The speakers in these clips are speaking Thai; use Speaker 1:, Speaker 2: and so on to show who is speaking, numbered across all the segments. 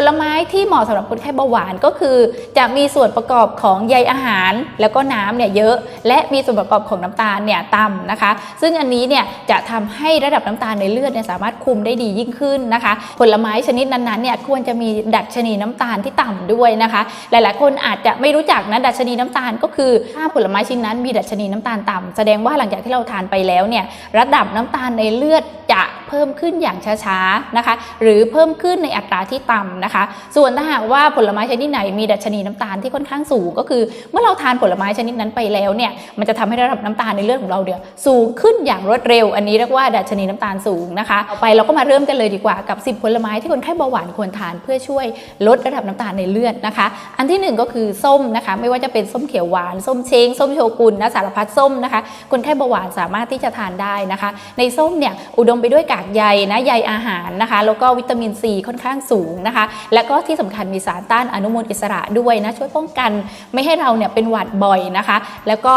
Speaker 1: ผลไม้ที่เหมาะสำหรับคนไข้เบาหวานก็คือ จะมีส่วนประกอบของใยอาหาร แล้วก็น้ำเนี่ยเยอะ และมีส่วนประกอบของน้ำตาลเนี่ยต่ำนะคะ ซึ่งอันนี้เนี่ยจะทำให้ระดับน้ำตาลในเลือดเนี่ยสามารถคุมได้ดียิ่งขึ้นนะคะ ผลไม้ชนิดนั้นๆเนี่ยควรจะมีดัชนีน้ำตาลที่ต่ำด้วยนะคะ หลายๆ คนอาจจะไม่รู้จักนะดัชนีน้ำตาลก็คือถ้าผลไม้ชิ้นนั้นมีดัชนีน้ำตาลต่ำแสดงว่าหลังจากที่เราทานไปแล้วเนี่ยระดับน้ำตาลในเลือดจะ เพิ่มขึ้นอย่างช้าๆนะคะ หรือเพิ่มขึ้นในอัตราที่ต่ำนะคะ ส่วนถ้าหากว่าผลไม้ชนิดไหนมีดัชนีน้ำตาลที่ค่อนข้างสูงก็คือ เมื่อเราทานผลไม้ชนิดนั้นไปแล้วเนี่ยมันจะทำให้ระดับน้ำตาลในเลือดของเราเนี่ยสูงขึ้นอย่างรวดเร็ว อันนี้เรียกว่าดัชนีน้ำตาลสูงนะคะต่อไปเราก็มาเริ่มกันเลยดีกว่ากับ 10 ผลไม้ที่คนไข้เบาหวานควรทานเพื่อช่วยลดระดับน้ำตาลในเลือดนะคะ อันที่หนึ่งก็คือส้มนะคะ ไม่ว่าจะเป็นส้มเขียวหวาน ส้มเช้งส้มโชกุนนะสารพัดส้มนะคะ คนไข้เบาหวานสามารถที่จะทานได้นะคะ ในส้มเนี่ยอุดมไปด้วยกากใยนะใยอาหารนะคะ แล้วก็วิตามินซีค่อนข้างสูงนะคะ และก็ที่สำคัญมีสารต้านอนุมูลอิสระด้วยนะช่วยป้องกันไม่ให้เราเนี่ยเป็นหวัดบ่อยนะคะ แล้วก็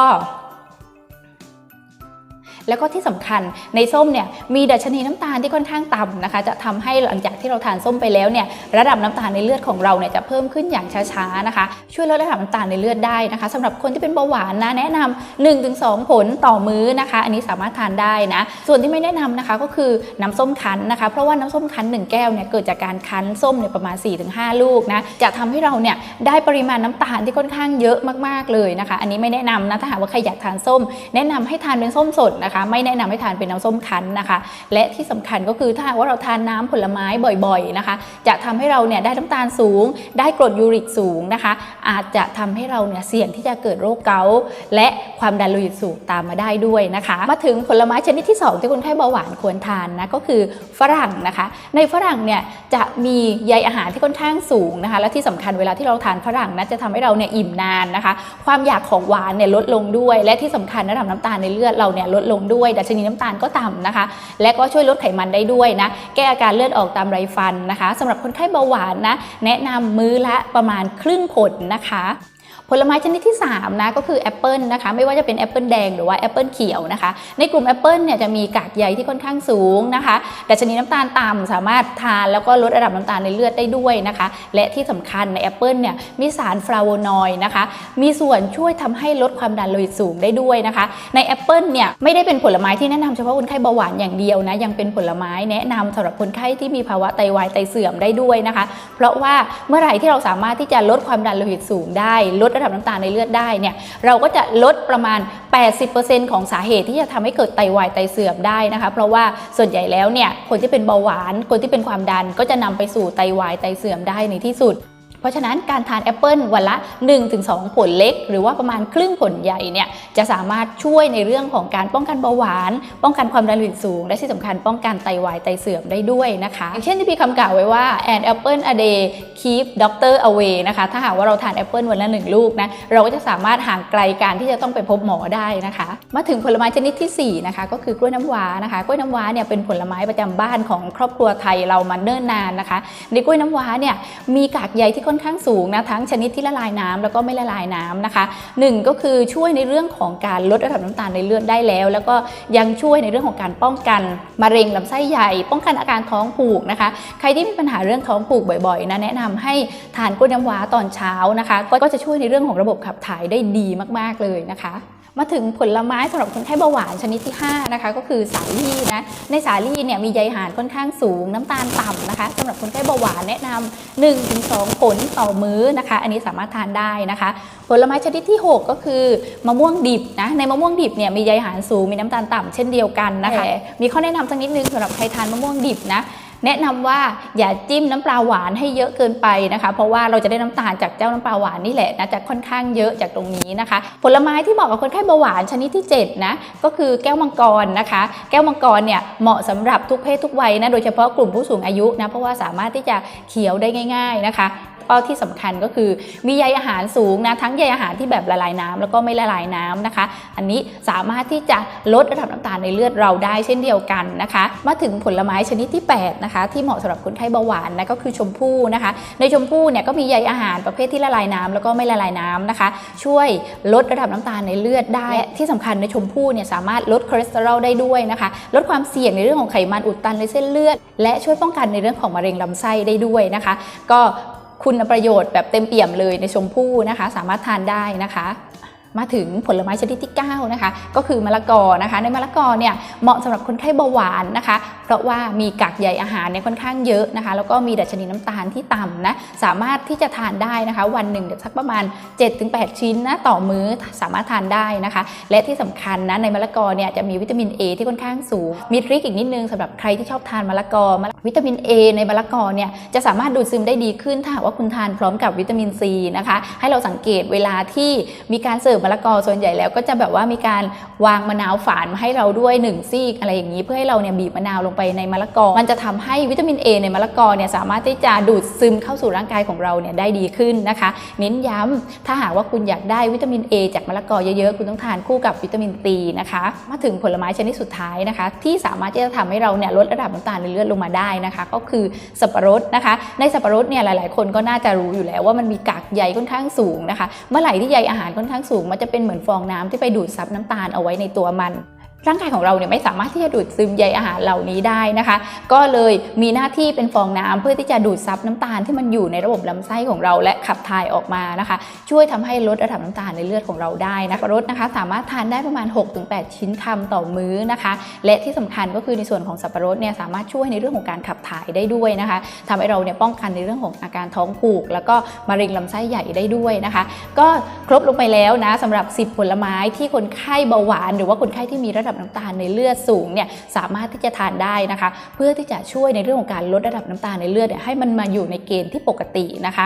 Speaker 1: แล้วก็ที่สำคัญในส้มเนี่ยมีดัชนีน้ำตาลที่ค่อนข้างต่ำนะคะ จะทำให้หลังจากที่เราทานส้มไปแล้วเนี่ยระดับน้ำตาลในเลือดของเราเนี่ยจะเพิ่มขึ้นอย่างช้าๆนะคะ ช่วยลดระดับน้ำตาลในเลือดได้นะคะสำหรับคนที่เป็นเบาหวานนะแนะนำ1-2 ผลต่อมื้อนะคะ อันนี้สามารถทานได้นะส่วนที่ไม่แนะนำนะคะก็คือน้ำส้มคั้นนะคะ เพราะว่าน้ำส้มคั้น 1 แก้วเนี่ยเกิดจากการคั้นส้มเนี่ยประมาณ 4-5 ลูกนะจะทำให้เราเนี่ยได้ปริมาณน้ำตาลที่ค่อนข้างเยอะมากๆเลยนะคะ อันนี้ไม่แนะนำนะถ้าหากว่าใครอยากทานส้ม แนะนำให้ทานเป็นส้มสดนะคะไม่แนะนำให้ทานเป็นน้ำส้มคั้นนะคะ และที่สำคัญก็คือถ้าว่าเราทานน้ำผลไม้บ่อยๆนะคะ จะทำให้เราเนี่ยได้น้ำตาลสูง ได้กรดยูริกสูงนะคะ อาจจะทำให้เราเนี่ยเสี่ยงที่จะเกิดโรคเกาต์และความดันโลหิตสูงตามมาได้ด้วยนะคะ มาถึงผลไม้ชนิดที่ 2 ที่คนไข้เบาหวานควรทานนะก็คือฝรั่งนะคะ ในฝรั่งเนี่ยจะมีใยอาหารที่ค่อนข้างสูงนะคะ และที่สำคัญเวลาที่เราทานฝรั่งนะจะทำให้เราเนี่ยอิ่มนานนะคะ ความอยากของหวานเนี่ยลดลงด้วย และที่สำคัญระดับน้ำตาลในเลือดเราเนี่ยลดลงด้วย ดัชนีน้ำตาลก็ต่ำนะคะ และก็ช่วยลดไขมันได้ด้วยนะ แก้อาการเลือดออกตามไรฟันนะคะสำหรับคนไข้เบาหวานนะ แนะนำมื้อละประมาณครึ่งผลนะคะ ผลไม้ชนิดที่3นะก็คือแอปเปิลนะคะไม่ว่าจะเป็นแอปเปิลแดงหรือว่าแอปเปิลเขียวนะคะ ในกลุ่มแอปเปิลเนี่ยจะมีกากใยที่ค่อนข้างสูงนะคะดัชนีน้ำตาลต่ำสามารถทานแล้วก็ลดระดับน้ำตาลในเลือดได้ด้วยนะคะ และที่สำคัญในแอปเปิลเนี่ยมีสารฟลาโวนอยด์นะคะ มีส่วนช่วยทำให้ลดความดันโลหิตสูงได้ด้วยนะคะ ในแอปเปิลเนี่ยไม่ได้เป็นผลไม้ที่แนะนำเฉพาะคนไข้เบาหวานอย่างเดียวนะยังเป็นผลไม้แนะนำสำหรับคนไข้ที่มีภาวะไตวายไตเสื่อมได้ด้วยนะคะ เพราะว่าเมื่อไหร่ที่เราสามารถที่จะลดความดันโลหิตสูงได้ลดระดับน้ำตาลในเลือดได้เนี่ยเราก็จะลดประมาณ 80%ของสาเหตุที่จะทำให้เกิดไตวายไตเสื่อมได้นะคะ เพราะว่าส่วนใหญ่แล้วเนี่ยคนที่เป็นเบาหวานคนที่เป็นความดันก็จะนำไปสู่ไตวายไตเสื่อมได้ในที่สุด เพราะฉะนั้นการทานแอปเปิลวันละ 1-2 ผลเล็ก หรือว่าประมาณครึ่งผลใหญ่เนี่ยจะสามารถช่วยในเรื่องของการป้องกันเบาหวาน ป้องกันความดันโลหิตสูง และที่สำคัญป้องกันไตวายไตเสื่อมได้ด้วยนะคะอย่างเช่นที่พี่คำกล่าวไว้ว่า an apple a day keep doctor away นะคะถ้าหากว่าเราทานแอปเปิลวันละหนึ่งลูกนะเราก็จะสามารถห่างไกลการที่จะต้องไปพบหมอได้นะคะ มาถึงผลไม้ชนิดที่สี่นะคะก็คือกล้วยน้ำว้านะคะกล้วยน้ำว้าเนี่ยเป็นผลไม้ประจำบ้านของครอบครัวไทยเรามาเนิ่นนานนะคะ ในกล้วยน้ำว้าเนี่ยมีกากใยที่ค่อนข้างสูงนะทั้งชนิดที่ละลายน้ำแล้วก็ไม่ละลายน้ำนะคะหนึ่งก็คือช่วยในเรื่องของการลดระดับน้ำตาลในเลือดได้แล้ว แล้วก็ยังช่วยในเรื่องของการป้องกันมะเร็งลำไส้ใหญ่ ป้องกันอาการท้องผูกนะคะ ใครที่มีปัญหาเรื่องท้องผูกบ่อยๆนะแนะนำให้ทานกล้วยน้ำว้าตอนเช้านะคะ ก็จะช่วยในเรื่องของระบบขับถ่ายได้ดีมากๆเลยนะคะ มาถึงผลไม้สำหรับคนไข้เบาหวานชนิดที่ 5 นะคะ ก็คือสาลี่นะ ในสาลี่เนี่ยมีใยอาหารค่อนข้างสูงน้ำตาลต่ำนะคะสำหรับคนไข้เบาหวานแนะนำ1-2 ผลต่อมื้อนะคะ อันนี้สามารถทานได้นะคะ ผลไม้ชนิดที่ 6 ก็คือมะม่วงดิบนะ ในมะม่วงดิบเนี่ยมีใยอาหารสูงมีน้ำตาลต่ำเช่นเดียวกันนะคะ มีข้อแนะนำสักนิดนึงสำหรับใครทานมะม่วงดิบนะ แนะนำว่าอย่าจิ้มน้ำปลาหวานให้เยอะเกินไปนะคะ เพราะว่าเราจะได้น้ำตาลจากเจ้าน้ำปลาหวานนี่แหละนะจะค่อนข้างเยอะจากตรงนี้นะคะ ผลไม้ที่เหมาะกับคนไข้เบาหวานชนิดที่7นะก็คือแก้วมังกรนะคะ แก้วมังกรเนี่ยเหมาะสำหรับทุกเพศทุกวัยนะโดยเฉพาะกลุ่มผู้สูงอายุนะเพราะว่าสามารถที่จะเคี้ยวได้ง่าย ๆนะคะ ก็ที่สำคัญก็คือมีใยอาหารสูงนะทั้งใยอาหารที่แบบละลายน้ำแล้วก็ไม่ละลายน้ำนะคะ อันนี้สามารถที่จะลดระดับน้ำตาลในเลือดเราได้เช่นเดียวกันนะคะ มาถึงผลไม้ชนิดที่ 8 นะคะ ที่เหมาะสำหรับคนไข้เบาหวานนะก็คือชมพู่นะคะ ในชมพู่เนี่ยก็มีใยอาหารประเภทที่ละลายน้ำแล้วก็ไม่ละลายน้ำนะคะ ช่วยลดระดับน้ำตาลในเลือดได้ ที่สำคัญในชมพู่เนี่ยสามารถลดคอเลสเตอรอลได้ด้วยนะคะ ลดความเสี่ยงในเรื่องของไขมันอุดตันในเส้นเลือด และช่วยป้องกันในเรื่องของมะเร็งลำไส้ได้ด้วยนะคะ ก็ คุณประโยชน์แบบเต็มเปี่ยมเลยในชมพู่นะคะ สามารถทานได้นะคะมาถึงผลไม้ชนิดที่ 9 นะคะ ก็คือมะละกอนะคะ ในมะละกอเนี่ยเหมาะสำหรับคนไข้เบาหวานนะคะ ราะว่ามีกากใยอาหารเนี่ยค่อนข้างเยอะนะคะ แล้วก็มีดัชนีน้ำตาลที่ต่ำนะสามารถที่จะทานได้นะคะ วันหนึ่งเดี๋ยวสักประมาณ 7-8 ชิ้นนะต่อมื้อสามารถทานได้นะคะ และที่สำคัญนะในมะละกอเนี่ยจะมีวิตามิน A ที่ค่อนข้างสูงมีทริคอีกนิดนึงสำหรับใครที่ชอบทานมะละกอมะวิตามิน A ในมะละกอเนี่ยจะสามารถดูดซึมได้ดีขึ้นถ้าหากว่าคุณทานพร้อมกับวิตามิน C นะคะให้เราสังเกตเวลาที่มีการเสิร์ฟมะละกอส่วนใหญ่แล้ว ก็จะแบบว่ามีการวางมะนาวฝานมาให้เราด้วยหนึ่งซีกอะไรอย่างนี้เพื่อให้เราเนี่ยบีบมะนาวลงไปในมะละกอ มันจะทำให้วิตามิน A ในมะละกอเนี่ยสามารถที่จะดูดซึมเข้าสู่ร่างกายของเราเนี่ยได้ดีขึ้นนะคะ เน้นย้ำถ้าหากว่าคุณอยากได้วิตามิน A จากมะละกอเยอะๆ คุณต้องทานคู่กับวิตามิน C นะคะ มาถึงผลไม้ชนิดสุดท้ายนะคะ ที่สามารถที่จะทำให้เราเนี่ยลดระดับน้ำตาลในเลือดลงมาได้นะคะ ก็คือสับปะรดนะคะ ในสับปะรดเนี่ยหลายๆ คนก็น่าจะรู้อยู่แล้วว่ามันมีกากใยค่อนข้างสูงนะคะ เมื่อไหร่ที่ใยอาหารค่อนข้างสูง มันจะเป็นเหมือนฟองน้ำที่ไปดูดซับน้ำตาลเอาไว้ในตัวมัน ร่างกายของเราเนี่ยไม่สามารถที่จะดูดซึมใยอาหารเหล่านี้ได้นะคะ ก็เลยมีหน้าที่เป็นฟองน้ำเพื่อที่จะดูดซับน้ำตาลที่มันอยู่ในระบบลำไส้ของเราและขับถ่ายออกมานะคะ ช่วยทำให้ลดระดับน้ำตาลในเลือดของเราได้นะรสนะคะ สามารถทานได้ประมาณ 6-8 ชิ้นคำต่อมื้อนะคะ และที่สำคัญก็คือในส่วนของสับปะรดเนี่ยสามารถช่วยในเรื่องของการขับถ่ายได้ด้วยนะคะทำให้เราเนี่ยป้องกันในเรื่องของอาการท้องผูก แล้วก็มะเร็งลำไส้ใหญ่ได้ด้วยนะคะ ก็ครบลงไปแล้วนะสำหรับ 10 ผลไม้ที่คนไข้เบาหวาน หรือว่าคนไข้ที่มีระดับน้ำตาลในเลือดสูงเนี่ยสามารถที่จะทานได้นะคะ เพื่อที่จะช่วยในเรื่องของการลดระดับน้ำตาลในเลือดให้มันมาอยู่ในเกณฑ์ที่ปกตินะคะ